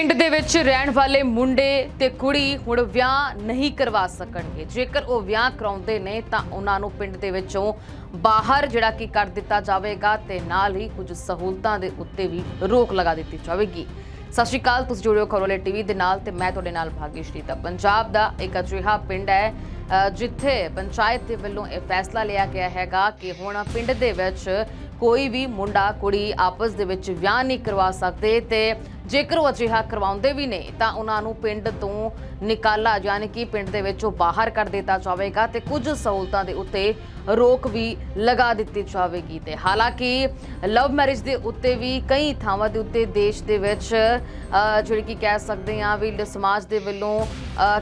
ਪਿੰਡ ਦੇ ਵਿੱਚ ਰਹਿਣ ਵਾਲੇ ਮੁੰਡੇ ਤੇ ਕੁੜੀ ਹੁਣ ਵਿਆਹ ਨਹੀਂ ਕਰਵਾ ਸਕਣਗੇ। ਜੇਕਰ ਉਹ ਵਿਆਹ ਕਰਾਉਂਦੇ ਨੇ ਤਾਂ ਉਹਨਾਂ ਨੂੰ ਪਿੰਡ ਦੇ ਵਿੱਚੋਂ ਬਾਹਰ ਜਿਹੜਾ ਕਿ ਕਰ ਦਿੱਤਾ ਜਾਵੇਗਾ ਤੇ ਨਾਲ ਹੀ ਕੁਝ ਸਹੂਲਤਾਂ ਦੇ ਉੱਤੇ ਵੀ ਰੋਕ ਲਗਾ ਦਿੱਤੀ ਜਾਵੇਗੀ। ਸਤਿ ਸ਼੍ਰੀ ਅਕਾਲ, ਤੁਸੀਂ ਜੁੜਿਓ ਖਰੋਲੇ ਟੀਵੀ ਦੇ ਨਾਲ ਤੇ ਮੈਂ ਤੁਹਾਡੇ ਨਾਲ ਭਾਗੀਸ਼ਰੀ ਤਾਂ ਪੰਜਾਬ ਦਾ ਇੱਕ ਅਜਿਹਾ ਪਿੰਡ ਹੈ ਜਿੱਥੇ ਪੰਚਾਇਤ ਦੇ ਵੱਲੋਂ ਇਹ ਫੈਸਲਾ ਲਿਆ ਗਿਆ ਹੈਗਾ ਕਿ ਹੁਣ ਪਿੰਡ ਦੇ ਵਿੱਚ ਕੋਈ ਵੀ ਮੁੰਡਾ, ਕੁੜੀ ਆਪਸ ਦੇ ਵਿੱਚ ਵਿਆਹ ਨਹੀਂ ਕਰਵਾ ਸਕਦੇ ਤੇ ਜੇਕਰ ਉਹ ਅਜਿਹਾ ਕਰਵਾਉਂਦੇ ਵੀ ਨੇ, ਤਾਂ ਉਹਨਾਂ ਨੂੰ ਪਿੰਡ ਤੋਂ ਨਿਕਾਲਾ, ਯਾਨੀ ਕਿ ਪਿੰਡ ਦੇ ਵਿੱਚੋਂ ਬਾਹਰ ਕਰ ਦਿੱਤਾ ਜਾਵੇਗਾ ਤੇ ਕੁਝ ਸਹੂਲਤਾਂ ਦੇ ਉੱਤੇ ਰੋਕ ਵੀ ਲਗਾ ਦਿੱਤੀ ਜਾਵੇਗੀ ਤੇ ਹਾਲਾਂਕਿ ਲਵ ਮੈਰਿਜ ਦੇ ਉੱਤੇ ਵੀ ਕਈ ਥਾਵਾਂ ਦੇ ਉੱਤੇ ਦੇਸ਼ ਦੇ ਵਿੱਚ ਜਿਹੜੀ ਕਿ ਕਹਿ ਸਕਦੇ ਹਾਂ ਵੀ ਸਮਾਜ ਦੇ ਵੱਲੋਂ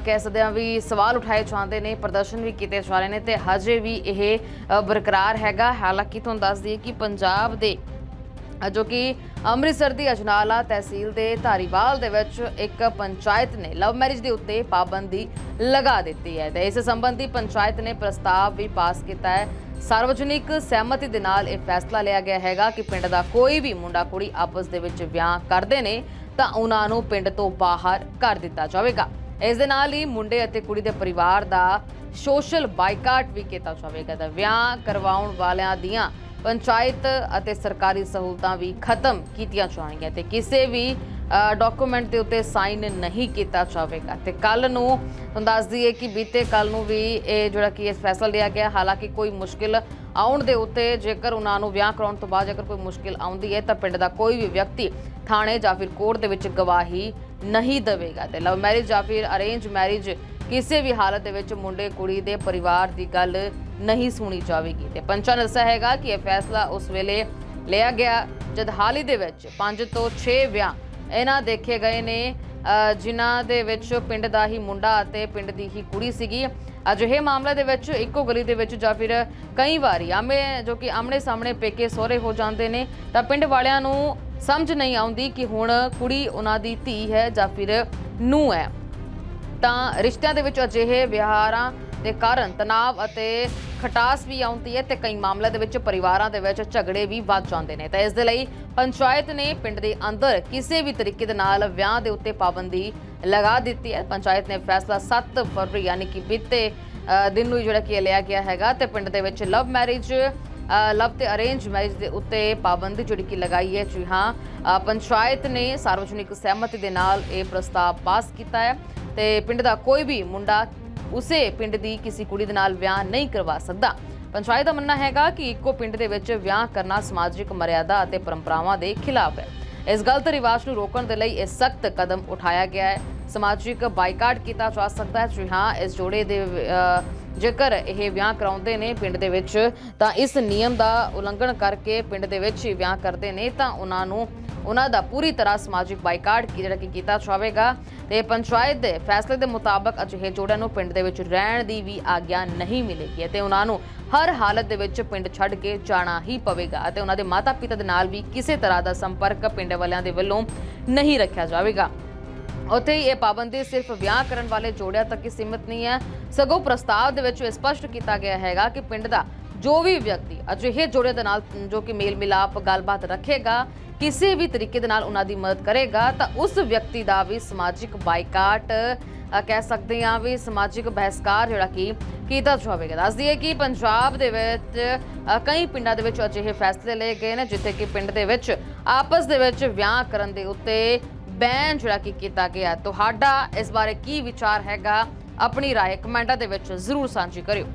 ਕਹਿ ਸਕਦੇ ਹਾਂ ਵੀ ਸਵਾਲ ਉਠਾਏ ਜਾਂਦੇ ਨੇ, ਪ੍ਰਦਰਸ਼ਨ ਵੀ ਕੀਤੇ ਜਾ ਰਹੇ ਨੇ ਤੇ ਹਜੇ ਵੀ ਇਹ ਬਰਕਰਾਰ ਹੈਗਾ। ਹਾਲਾਂਕਿ ਤੁਹਾਨੂੰ ਦੱਸ ਦਈਏ ਕਿ ਪੰਜਾਬ ਦੇ ਜੋ ਕਿ ਅੰਮ੍ਰਿਤਸਰ ਦੀ ਅਜਨਾਲਾ ਤਹਿਸੀਲ ਦੇ ਧਾਰੀਵਾਲ ਦੇ ਵਿੱਚ ਇੱਕ ਪੰਚਾਇਤ ਨੇ ਲਵ ਮੈਰਿਜ ਦੇ ਉੱਤੇ ਪਾਬੰਦੀ ਲਗਾ ਦਿੱਤੀ ਹੈ ਤੇ ਇਸ ਸੰਬੰਧੀ ਪੰਚਾਇਤ ਨੇ ਪ੍ਰਸਤਾਵ ਵੀ ਪਾਸ ਕੀਤਾ ਹੈ। ਸਾਰਵਜਨਿਕ ਸਹਿਮਤੀ ਦੇ ਨਾਲ ਇਹ ਫੈਸਲਾ ਲਿਆ ਗਿਆ ਹੈਗਾ ਕਿ ਪਿੰਡ ਦਾ ਕੋਈ ਵੀ ਮੁੰਡਾ ਕੁੜੀ ਆਪਸ ਦੇ ਵਿੱਚ ਵਿਆਹ ਕਰਦੇ ਨੇ ਤਾਂ ਉਹਨਾਂ ਨੂੰ ਪਿੰਡ ਤੋਂ ਬਾਹਰ ਕਰ ਦਿੱਤਾ ਜਾਵੇਗਾ। ਇਸ ਦੇ ਨਾਲ ਹੀ ਮੁੰਡੇ ਅਤੇ ਕੁੜੀ ਦੇ ਪਰਿਵਾਰ ਦਾ ਸੋਸ਼ਲ ਬਾਈਕਾਟ ਵੀ ਕੀਤਾ ਜਾਵੇਗਾ ਤਾਂ ਵਿਆਹ ਕਰਵਾਉਣ ਵਾਲਿਆਂ ਦੀਆਂ ਪੰਚਾਇਤ ਅਤੇ ਸਰਕਾਰੀ ਸਹੂਲਤਾਂ ਵੀ ਖਤਮ ਕੀਤੀਆਂ ਜਾਣਗੀਆਂ ਤੇ ਕਿਸੇ ਵੀ ਡਾਕੂਮੈਂਟ ਦੇ ਉੱਤੇ ਸਾਈਨ ਨਹੀਂ ਕੀਤਾ ਜਾਵੇਗਾ। ਤੇ ਕੱਲ ਨੂੰ ਤੁਹਾਨੂੰ ਦੱਸ ਦਈਏ ਕਿ ਬੀਤੇ ਕੱਲ ਨੂੰ ਵੀ ਇਹ ਜਿਹੜਾ ਕਿ ਇਹ ਫੈਸਲਾ ਲਿਆ ਗਿਆ। ਹਾਲਾਂਕਿ ਕੋਈ ਮੁਸ਼ਕਿਲ ਆਉਣ ਦੇ ਉੱਤੇ ਜੇਕਰ ਉਹਨਾਂ ਨੂੰ ਵਿਆਹ ਕਰਾਉਣ ਤੋਂ ਬਾਅਦ ਜੇਕਰ ਕੋਈ ਮੁਸ਼ਕਿਲ ਆਉਂਦੀ ਹੈ ਤਾਂ ਪਿੰਡ ਦਾ ਕੋਈ ਵੀ ਵਿਅਕਤੀ ਥਾਣੇ ਜਾਂ ਫਿਰ ਕੋਰਟ ਦੇ ਵਿੱਚ ਗਵਾਹੀ ਨਹੀਂ ਦੇਵੇਗਾ। ਤੇ ਲਵ ਮੈਰਿਜ ਜਾਂ ਫਿਰ ਅਰੇਂਜ ਮੈਰਿਜ ਕਿਸੇ ਵੀ ਹਾਲਤ ਦੇ ਵਿੱਚ ਮੁੰਡੇ ਕੁੜੀ ਦੇ ਪਰਿਵਾਰ ਦੀ ਗੱਲ ਨਹੀਂ ਸੁਣੀ ਜਾਵੇਗੀ। ਤੇ ਪੰਚਾਂ ਨੇ ਦੱਸਿਆ ਹੈਗਾ ਕਿ ਇਹ ਫੈਸਲਾ ਉਸ ਵੇਲੇ ਲਿਆ ਗਿਆ, ਜਦ ਹਾਲ ਹੀ ਦੇ ਵਿੱਚ 5 ਤੋਂ 6 ਵਿਆਹ ਇਹਨਾਂ ਦੇਖੇ ਗਏ ਨੇ ਜਿਨ੍ਹਾਂ ਦੇ ਵਿੱਚ ਪਿੰਡ ਦਾ ਹੀ ਮੁੰਡਾ ਅਤੇ ਪਿੰਡ ਦੀ ਹੀ ਕੁੜੀ ਸੀਗੀ। ਅਜਿਹੇ ਮਾਮਲੇ ਦੇ ਵਿੱਚ ਇੱਕੋ ਗਲੀ ਦੇ ਵਿੱਚ ਜਾਂ ਫਿਰ ਕਈ ਵਾਰੀ ਆਮੇ, ਜੋ ਕਿ ਆਮਣੇ ਸਾਹਮਣੇ ਪੇਕੇ ਸਹੁਰੇ ਹੋ ਜਾਂਦੇ ਨੇ, ਤਾਂ ਪਿੰਡ ਵਾਲਿਆਂ ਨੂੰ ਸਮਝ ਨਹੀਂ ਆਉਂਦੀ ਕਿ ਹੁਣ ਕੁੜੀ ਉਹਨਾਂ ਦੀ ਧੀ ਹੈ ਜਾਂ ਫਿਰ ਨੂੰਹ ਹੈ। ਤਾਂ ਰਿਸ਼ਤਿਆਂ ਦੇ ਵਿੱਚ ਅਜਿਹੇ ਵਿਹਾਰਾਂ ਦੇ ਕਾਰਨ ਤਣਾਅ ਅਤੇ ਖਟਾਸ ਵੀ ਆਉਂਦੀ ਹੈ ਤੇ ਕਈ ਮਾਮਲਿਆਂ ਦੇ ਵਿੱਚ ਪਰਿਵਾਰਾਂ ਦੇ ਵਿੱਚ ਝਗੜੇ ਵੀ ਵੱਧ ਜਾਂਦੇ ਨੇ। ਤਾਂ ਇਸ ਦੇ ਲਈ ਪੰਚਾਇਤ ਨੇ ਪਿੰਡ ਦੇ ਅੰਦਰ ਕਿਸੇ ਵੀ ਤਰੀਕੇ ਦੇ ਨਾਲ ਵਿਆਹ ਦੇ ਉੱਤੇ ਪਾਬੰਦੀ ਲਗਾ ਦਿੱਤੀ ਹੈ। ਪੰਚਾਇਤ ਨੇ ਫੈਸਲਾ 7 ਫਰਵਰੀ ਯਾਨੀ ਕਿ ਬੀਤੇ ਦਿਨ ਨੂੰ ਜਿਹੜਾ ਕਿ ਇਹ ਲਿਆ ਗਿਆ ਹੈਗਾ ਤੇ ਪਿੰਡ ਦੇ ਵਿੱਚ ਲਵ ਮੈਰਿਜ ਲਵ ਤੇ ਅਰੇਂਜ ਮੈਰਿਜ ਦੇ ਉੱਤੇ ਪਾਬੰਦੀ ਜਿਹੜੀ ਕਿ ਲਗਾਈ ਹੈ। ਜੀ ਹਾਂ ਪੰਚਾਇਤ ਨੇ ਸਾਰਵਜਨਿਕ ਸਹਿਮਤੀ ਦੇ ਨਾਲ ਇਹ ਪ੍ਰਸਤਾਵ ਪਾਸ ਕੀਤਾ ਹੈ ਤੇ ਪਿੰਡ ਦਾ ਕੋਈ ਵੀ ਮੁੰਡਾ ਉਸੇ ਪਿੰਡ ਦੀ ਕਿਸੇ ਕੁੜੀ ਦੇ ਨਾਲ ਵਿਆਹ ਨਹੀਂ ਕਰਵਾ ਸਕਦਾ। ਪੰਚਾਇਤ ਦਾ ਮੰਨਣਾ ਹੈਗਾ ਕਿ ਇੱਕੋ ਪਿੰਡ ਦੇ ਵਿੱਚ ਵਿਆਹ ਕਰਨਾ ਸਮਾਜਿਕ ਮਰਿਆਦਾ ਅਤੇ ਪਰੰਪਰਾਵਾਂ ਦੇ ਖਿਲਾਫ ਹੈ। ਇਸ ਗਲਤ ਰਿਵਾਜ ਨੂੰ ਰੋਕਣ ਦੇ ਲਈ ਇਹ ਸਖਤ ਕਦਮ ਉਠਾਇਆ ਗਿਆ ਹੈ। ਸਮਾਜਿਕ ਬਾਈਕਾਟ ਕੀਤਾ ਜਾ ਸਕਦਾ ਹੈ। ਜੀ ਹਾਂ, ਇਸ ਜੋੜੇ ਦੇ ਜੇਕਰ ਇਹ ਵਿਆਹ ਕਰਾਉਂਦੇ ਨੇ ਪਿੰਡ ਦੇ ਵਿੱਚ, ਤਾਂ ਇਸ ਨਿਯਮ ਦਾ ਉਲੰਘਣ ਕਰਕੇ ਪਿੰਡ ਦੇ ਵਿੱਚ ਹੀ ਵਿਆਹ ਕਰਦੇ ਨੇ, ਤਾਂ ਉਹਨਾਂ ਨੂੰ ਉਹਨਾਂ ਦਾ ਪੂਰੀ ਤਰ੍ਹਾਂ ਸਮਾਜਿਕ ਬਾਈਕਾਟ ਕੀ ਜਿਹੜਾ ਕਿ ਕੀਤਾ ਜਾਵੇਗਾ। ਤੇ ਪੰਚਾਇਤ ਦੇ ਫੈਸਲੇ ਦੇ ਮੁਤਾਬਕ ਅਜਿਹੇ ਜੋੜਿਆਂ ਨੂੰ ਪਿੰਡ ਦੇ ਵਿੱਚ ਰਹਿਣ ਦੀ ਵੀ ਆਗਿਆ ਨਹੀਂ ਮਿਲੇਗੀ ਤੇ ਉਹਨਾਂ ਨੂੰ ਹਰ ਹਾਲਤ ਦੇ ਵਿੱਚ ਪਿੰਡ ਛੱਡ ਕੇ ਜਾਣਾ ਹੀ ਪਵੇਗਾ ਅਤੇ ਉਹਨਾਂ ਦੇ ਮਾਤਾ-ਪਿਤਾ ਦੇ ਨਾਲ ਵੀ ਕਿਸੇ ਤਰ੍ਹਾਂ ਦਾ ਸੰਪਰਕ ਪਿੰਡ ਵਾਲਿਆਂ ਦੇ ਵੱਲੋਂ ਨਹੀਂ ਰੱਖਿਆ ਜਾਵੇਗਾ। ਉੱਥੇ ਹੀ ਇਹ ਪਾਬੰਦੀ ਸਿਰਫ ਵਿਆਹ ਕਰਨ ਵਾਲੇ ਜੋੜਿਆਂ ਤੱਕ ਹੀ ਸੀਮਿਤ ਨਹੀਂ ਹੈ। ਸਗੋਂ ਪ੍ਰਸਤਾਵ ਦੇ ਵਿੱਚ ਇਹ ਸਪਸ਼ਟ ਕੀਤਾ ਗਿਆ ਹੈਗਾ ਕਿ ਪਿੰਡ ਦਾ ਜੋ ਵੀ ਵਿਅਕਤੀ ਅਜਿਹੇ ਜੋੜੇ ਦੇ ਨਾਲ ਜੋ ਕਿ ਮੇਲ ਮਿਲਾਪ ਗੱਲਬਾਤ ਰੱਖੇਗਾ, ਕਿਸੇ ਵੀ ਤਰੀਕੇ ਦੇ ਨਾਲ ਉਹਨਾਂ ਦੀ ਮਦਦ ਕਰੇਗਾ, ਤਾਂ ਉਸ ਵਿਅਕਤੀ ਦਾ ਵੀ ਸਮਾਜਿਕ ਬਾਈਕਾਟ ਕਹਿ ਸਕਦੇ ਹਾਂ ਵੀ ਸਮਾਜਿਕ ਬਹਿਸਕਾਰ ਜਿਹੜਾ ਕਿ ਕੀਤਾ ਜਾਵੇਗਾ। ਦੱਸ ਦਈਏ ਕਿ ਪੰਜਾਬ ਦੇ ਵਿੱਚ ਕਈ ਪਿੰਡਾਂ ਦੇ ਵਿੱਚ ਅਜਿਹੇ ਫੈਸਲੇ ਲਏ ਗਏ ਨੇ, ਜਿੱਥੇ ਕਿ ਪਿੰਡ ਦੇ ਵਿੱਚ ਆਪਸ ਦੇ ਵਿੱਚ ਵਿਆਹ ਕਰਨ ਦੇ ਉੱਤੇ ਬੈਨ ਜਿਹੜਾ ਕਿ ਕੀਤਾ ਗਿਆ ਤੁਹਾਡਾ ਇਸ ਬਾਰੇ ਕੀ ਵਿਚਾਰ ਹੈਗਾ ਆਪਣੀ رائے ਕਮੈਂਟਾਂ ਦੇ ਵਿੱਚ ਜ਼ਰੂਰ ਸਾਂਝੀ ਕਰਿਓ